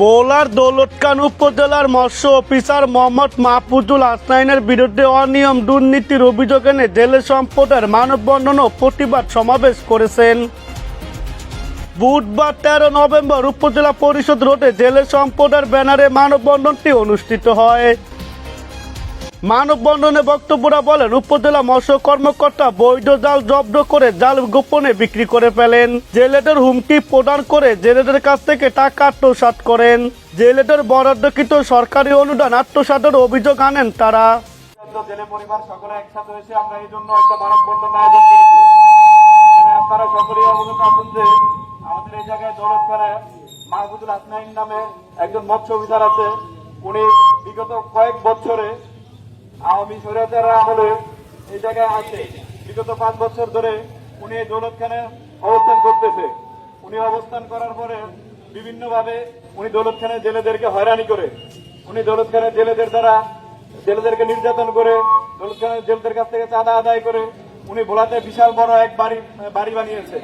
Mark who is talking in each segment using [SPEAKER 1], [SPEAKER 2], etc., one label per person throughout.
[SPEAKER 1] Bowler দৌলতকান উপজেলার মৎস্য officer Mohammad Mahfuzul হাসনাইনের বিরুদ্ধে অনিয়ম দুর্নীতির অভিযোগ এনে জেলে সম্পদের মানববন্ধন ও প্রতিবাদ সমাবেশ করেছেন। বুধবার তেরো নভেম্বর উপজেলা পরিষদ রোডে জেলে সম্পদের ব্যানারে মানববন্ধনটি অনুষ্ঠিত হয়। মানববন্ধনে বক্তব্যরা বলেন, উপজেলা মৎস্য কর্মকর্তা বৈধ জাল জব্দ করে জাল গোপনে বিক্রি করে ফেলেন। জেলেদের হুমকি প্রদান করে জেলেদের কাছ থেকে টাকা আত্মসাৎ করেন। জেলেদের বরাদ্দকৃত সরকারি অনুদান আত্মসাতের অভিযোগ আনেন তারা।
[SPEAKER 2] জেলে পরিবার সকলে একসাথে হয়েছে আমরা এই জন্য একটা মানববন্ধন আয়োজন করেছি। আপনারা সকলেই অবগত আছেন যে আমাদের এই জায়গায় মাহবুদুল হাসনাইন নামে একজন মৎস্য অফিসার আছে। উনি বিগত কয়েক বছরে আওয়ামী সৈরাচার আমলে এই জায়গায় আছে, বিগত পাঁচ বছর ধরে উনি এই দৌলতখানে অবস্থান করতেছে। উনি অবস্থান করার পরে বিভিন্নভাবে উনি দৌলতখানে জেলেদেরকে হয়রানি করে, উনি দৌলতখানে জেলেদের দ্বারা জেলেদেরকে নির্যাতন করে, দৌলতখানে জেলেদের কাছ থেকে চাঁদা আদায় করে, উনি ভোলাতে বিশাল বড় এক বাড়ি বাড়ি বানিয়েছে।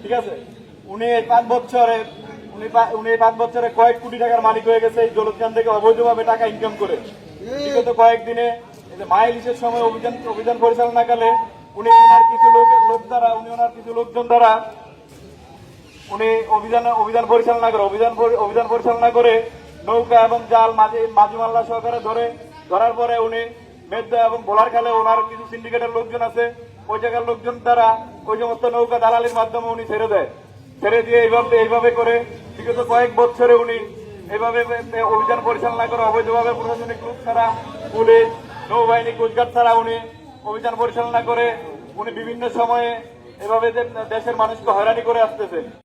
[SPEAKER 2] ঠিক আছে? উনি এই পাঁচ বছরে, উনি উনি এই পাঁচ বছরে কয়েক কোটি টাকার মালিক হয়ে গেছে এই দৌলতখান থেকে অবৈধভাবে টাকা ইনকাম করে। বিগত কয়েকদিনে যে মাইল ইসের সময় অভিযান অভিযান পরিচালনাকালে উনি ওনার কিছু লোক লোক দ্বারা উনি ওনার কিছু লোকজন দ্বারা উনি অভিযান অভিযান পরিচালনা করে অভিযান অভিযান পরিচালনা করে নৌকা এবং জাল মাঝে মাঝুমাল্লা সহকারে ধরে ধরার পরে উনি মেদা এবং বোলার খেলে ওনার কিছু সিন্ডিকেটের লোকজন আছে। ওই জায়গার লোকজন দ্বারা ওই সমস্ত নৌকা দালালির মাধ্যমে উনি ছেড়ে দেয়। ছেড়ে দিয়ে এইভাবে এইভাবে করে বিগত কয়েক বছরে উনি এইভাবে অভিযান পরিচালনা করে অবৈধভাবে প্রশাসনিক লোক ছাড়া পুলিশ নৌবাহিনী কোস্টগার্ড ছাড়া উনি অভিযান পরিচালনা করে উনি বিভিন্ন সময়ে এভাবে দেশের মানুষকে হয়রানি করে আসতেছে